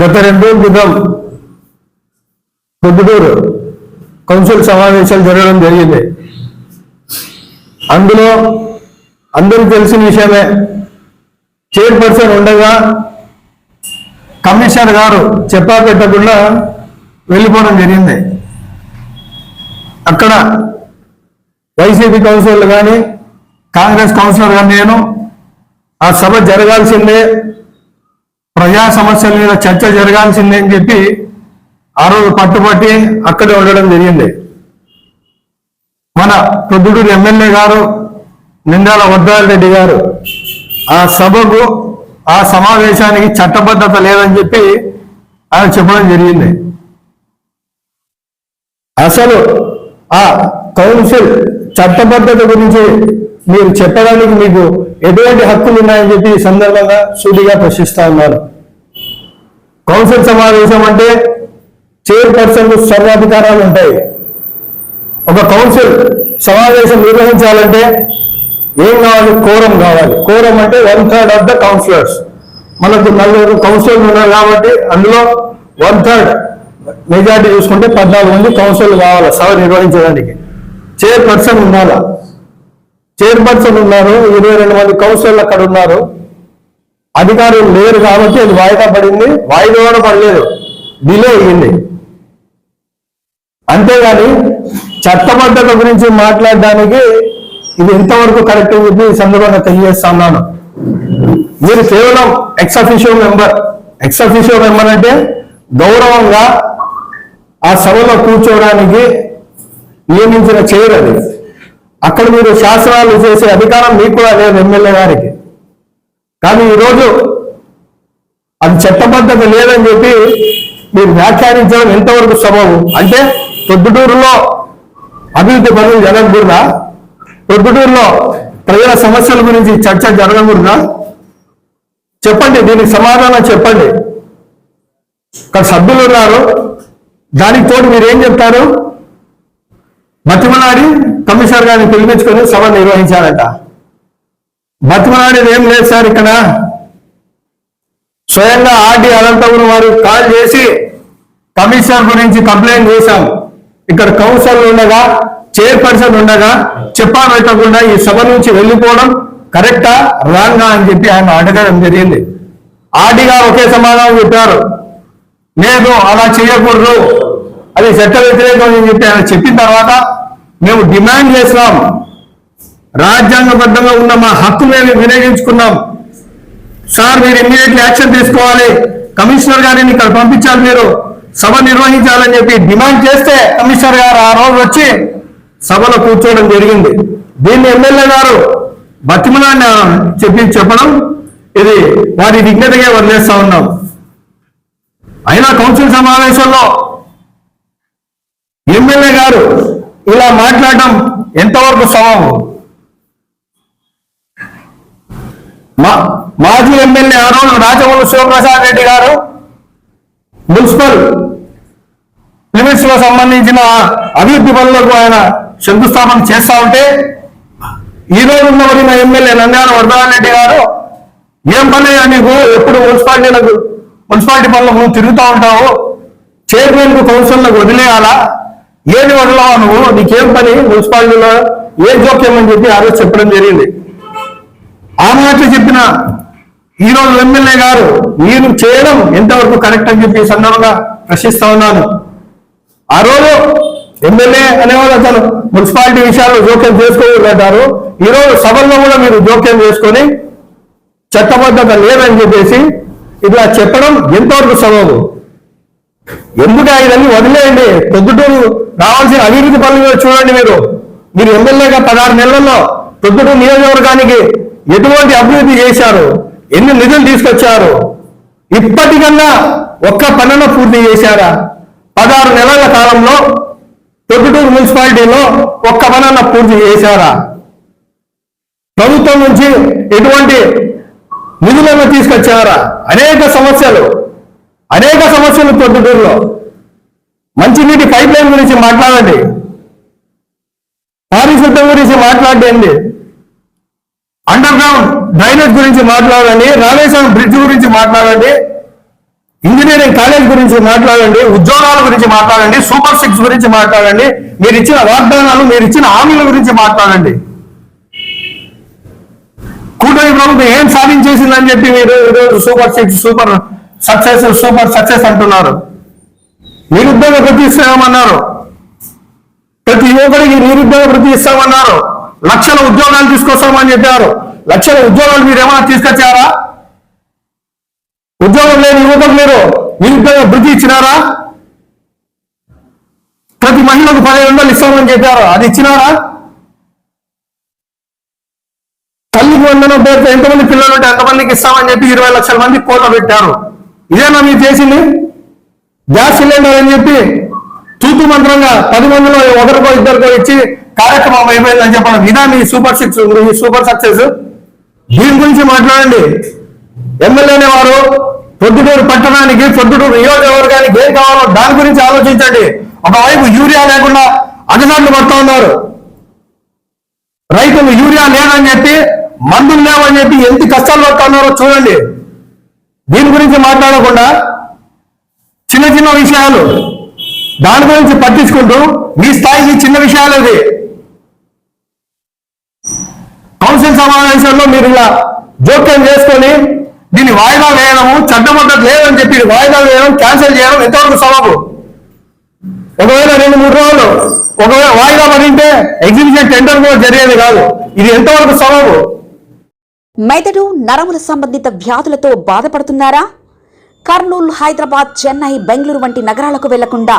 గత రెండు రోజుల క్రితం పొద్దుటూరు కౌన్సిల్ సమావేశాలు జరగడం జరిగింది. అందులో అందరికీ తెలిసిన విషయమే చైర్పర్సన్ ఉండగా కమిషనర్ గారు చెప్పా పెట్టకుండా వెళ్ళిపోవడం జరిగింది. అక్కడ వైసీపీ కౌన్సిలర్లు కానీ కాంగ్రెస్ కౌన్సిలర్ కానీ నేను ఆ సభ జరగాల్సిందే. ప్రజా సమస్యల మీద చర్చ జరగాల్సిందే అని చెప్పి ఆ రోజు పట్టుబట్టి అక్కడే ఉండడం జరిగింది. మన ప్రొద్దుటూరు ఎమ్మెల్యే గారు నిండాల రెడ్డి గారు ఆ సభకు ఆ సమావేశానికి చట్టబద్ధత లేదని చెప్పి ఆయన చెప్పడం జరిగింది. అసలు ఆ కౌన్సిల్ చట్టబద్ధత గురించి మీరు చెప్పడానికి మీకు ఎటువంటి హక్కులు ఉన్నాయని చెప్పి ఈ సందర్భంగా సూటిగా ప్రశ్నిస్తా ఉన్నారు. కౌన్సిల్ సమావేశం అంటే చైర్పర్సన్ సర్వాధికారాలు ఉంటాయి. ఒక కౌన్సిల్ సమావేశం నిర్వహించాలంటే ఏం కావాలి? కోరం కావాలి. కోరం అంటే one third of the councillors. మనకు నలుగురు కౌన్సిలర్లు ఉన్నారు కాబట్టి అందులో వన్ థర్డ్ మెజార్టీ చూసుకుంటే పద్నాలుగు మంది కౌన్సిలర్లు కావాలి సభ నిర్వహించడానికి. చైర్పర్సన్ ఉండాలా? చైర్పర్సన్ ఉన్నారు ఇరవై రెండు మంది కౌన్సిలర్లు అక్కడ ఉన్నారు. అధికారులు లేరు కాబట్టి అది వాయిదా పడింది. వాయిదా కూడా పడలేదు. డిలే అయ్యింది. అంతేగాని చట్టబద్ధత గురించి మాట్లాడడానికి ఇది ఎంతవరకు కరెక్ట్ అని ఈ సందర్భంగా తెలియజేస్తున్నాను మీరు కేవలం ex officio member ex officio member అంటే గౌరవంగా ఆ సభలో కూర్చోవడానికి నియమించిన చైర్ అది. అక్కడ మీరు శాసనాలు చేసే అధికారం మీకు కూడా లేదు ఎమ్మెల్యే గారికి. కానీ ఈరోజు అది చట్టబద్ధత లేదని చెప్పి మీరు వ్యాఖ్యానించడం ఎంతవరకు సబబు? అంటే పొద్దుటూరులో అభివృద్ధి పనులు జరగకూడదా? పొద్దుటూరులో ప్రజల సమస్యల గురించి చర్చ జరగకూడదా? చెప్పండి దీనికి సమాధానం చెప్పండి. ఇక్కడ సభ్యులు ఉన్నారు. దానికి తోడు మీరు ఏం చెప్తారు? మతిమనాడి కమిషనర్ గారిని పిలిపించుకొని సభ నిర్వహించారట. బతిమలాడేది ఏం లేదు సార్ ఇక్కడ. స్వయంగా ఆర్డీ అనంతపురం వారు కాల్ చేసి కమిషనర్ గురించి కంప్లైంట్ చేశాం. ఇక్కడ కౌన్సిల్ ఉండగా చైర్పర్సన్ ఉండగా చెప్పా పెట్టకుండా ఈ సభ నుంచి వెళ్ళిపోవడం కరెక్టా? రాంగా అని చెప్పి ఆయన అడగడం జరిగింది. ఆర్డి గారు ఒకే సమాధానం చెప్పారు. లేదు అలా చేయకూడదు. అది చట్ట వ్యతిరేకం అని చెప్పి ఆయన చెప్పిన తర్వాత మేము డిమాండ్ చేసినాం రాజ్యాంగబద్ధంగా ఉన్న మా హక్కు మేము వినియోగించుకున్నాం. సార్ మీరు ఇమ్మీడియట్లీ యాక్షన్ తీసుకోవాలి. కమిషనర్ గారిని ఇక్కడ పంపించాలి మీరు. సభ నిర్వహించాలని చెప్పి డిమాండ్ చేస్తే కమిషనర్ గారు ఆ రోజు వచ్చి సభలో కూర్చోవడం జరిగింది. దీన్ని ఎమ్మెల్యే గారు బతిమలాన్ని చెప్పి చెప్పడం ఇది వారి విజ్ఞతగా వదిలేస్తా ఉన్నాం. అయినా కౌన్సిల్ సమావేశంలో ఎమ్మెల్యే గారు ఇలా మాట్లాడడం ఎంతవరకు సమావం మా మాజీ ఎమ్మెల్యే ఆ రోజు రాజమౌళి శివప్రసాద్ రెడ్డి గారు మున్సిపల్ లిమిట్స్లో సంబంధించిన అభివృద్ధి పనులకు ఆయన శంకుస్థాపన చేస్తా ఉంటే ఈ రోజు ఉన్నవరిన ఎమ్మెల్యే నంద్యాల వరదరాజ రెడ్డి గారు ఏం పని నీకు ఎప్పుడు మున్సిపాలిటీలకు మున్సిపాలిటీ పనులకు తిరుగుతూ ఉంటావు? చైర్మన్కు కౌన్సిల్లకు వదిలేయాలా? ఏది వదలవా నువ్వు? నీకేం పని? మున్సిపాలిటీలో ఏ జోక్యం అని చెప్పి ఆ రోజు చెప్పడం జరిగింది. ఆ మాటలు చెప్పిన ఈరోజు ఎమ్మెల్యే గారు మీరు చేయడం ఎంతవరకు కరెక్ట్ అని చెప్పి సందర్భంగా ప్రశ్నిస్తా ఉన్నాను. ఆ రోజు ఎమ్మెల్యే అనేవాళ్ళు అతను మున్సిపాలిటీ విషయాల్లో జోక్యం చేసుకోగలుగుతారు ఈరోజు సభల్లో కూడా మీరు జోక్యం చేసుకొని చట్టబద్ధత లేదని చెప్పేసి ఇట్లా చెప్పడం ఎంతవరకు సబబు? ఎందుకు ఇవన్నీ వదిలేయండి? పొద్దుటూరు రావాల్సిన అభివృద్ధి పనులు చూడండి మీరు. మీరు ఎమ్మెల్యేగా పదహారు నెలల్లో పొద్దుటూరు నియోజకవర్గానికి ఎటువంటి అభివృద్ధి చేశారు? ఎన్ని నిధులు తీసుకొచ్చారు? ఇప్పటికన్నా ఒక్క పనులు పూర్తి చేశారా? పదహారు నెలల కాలంలో తొట్టుటూరు మున్సిపాలిటీలో ఒక్క పనన్న పూర్తి చేశారా? ప్రభుత్వం నుంచి ఎటువంటి నిధులను తీసుకొచ్చారా? అనేక సమస్యలు. అనేక సమస్యలు తొట్టుటూరులో మంచినీటి పైప్ లైన్ గురించి మాట్లాడండి. పారిశుద్ధం గురించి మాట్లాడండి. అండర్ డ్రైనేజ్ గురించి మాట్లాడండి రామేశ్వరం బ్రిడ్జ్ గురించి మాట్లాడండి ఇంజనీరింగ్ కాలేజ్ గురించి మాట్లాడండి ఉద్యోగాల గురించి మాట్లాడండి సూపర్ సిక్స్ గురించి మాట్లాడండి మీరు ఇచ్చిన వాగ్దానాలు మీరు ఇచ్చిన హామీల గురించి మాట్లాడండి. కూటమి ప్రభుత్వం ఏం సాధించేసిందని చెప్పి మీరు ఈరోజు super six super success super success అంటున్నారు. నిరుద్యోగ వృత్తి ఇస్తామన్నారు ప్రతి యువకుడికి నిరుద్యోగ వృత్తి ఇస్తామన్నారు. లక్షల ఉద్యోగాలు తీసుకొస్తామని చెప్పారు. లక్షల ఉద్యోగాలు మీరు ఏమైనా తీసుకొచ్చారా? ఉద్యోగం లేని యువతకు మీరు నిరుద్యోగ వృద్ధి ఇచ్చినారా? ప్రతి మహిళకు పదిహేను వందలు ఇస్తామని చెప్పారు. అది ఇచ్చినారా? తల్లికి వందనం పేరుతో ఎంతమంది పిల్లలు ఉంటే ఎంతమందికి ఇస్తామని చెప్పి ఇరవై లక్షల మంది కోత పెట్టారు. ఇదేనా మీరు చేసింది? గ్యాస్ సిలిండర్ అని చెప్పి తూతు మంత్రంగా పది మందిలో ఒకరికో ఇద్దరికో ఇచ్చి కార్యక్రమం అయిపోయిందని చెప్పడం. ఇదా మీ సూపర్ సిక్స్ మీ సూపర్ సక్సెస్. దీని గురించి మాట్లాడండి. ఎమ్మెల్యేనే వారు పొద్దుటూరు పట్టణానికి పొద్దుటూరు నియోజకవర్గానికి ఏం కావాలో దాని గురించి ఆలోచించండి. ఒకవైపు యూరియా లేకుండా అగసాట్లు పడుతూ ఉన్నారు. రైతులు యూరియా లేదని చెప్పి మందులు లేవని చెప్పి ఎంత కష్టాలు పడుతున్నారో చూడండి. దీని గురించి మాట్లాడకుండా చిన్న చిన్న విషయాలు దాని గురించి పట్టించుకుంటూ మీ స్థాయికి చిన్న విషయాలు ఇది కౌన్సిల్ సమావేశంలో మీరు ఇలా జోక్యం చేసుకొని దీన్ని వాయిదా వేయడము చట్టబద్ధత లేదని చెప్పి వాయిదా వేయడం క్యాన్సిల్ చేయడం ఎంతవరకు సబబు? ఒకవేళ రెండు మూడు రోజులు ఒకవేళ వాయిదా పడింటే ఎగ్జిబిషన్ టెండర్ కూడా జరిగేది కాదు. ఇది ఎంతవరకు సబబు? మెదడు నరముల సంబంధిత వ్యాధులతో బాధపడుతున్నారా? కర్నూలు హైదరాబాద్ చెన్నై బెంగళూరు వంటి నగరాలకు వెళ్ళకుండా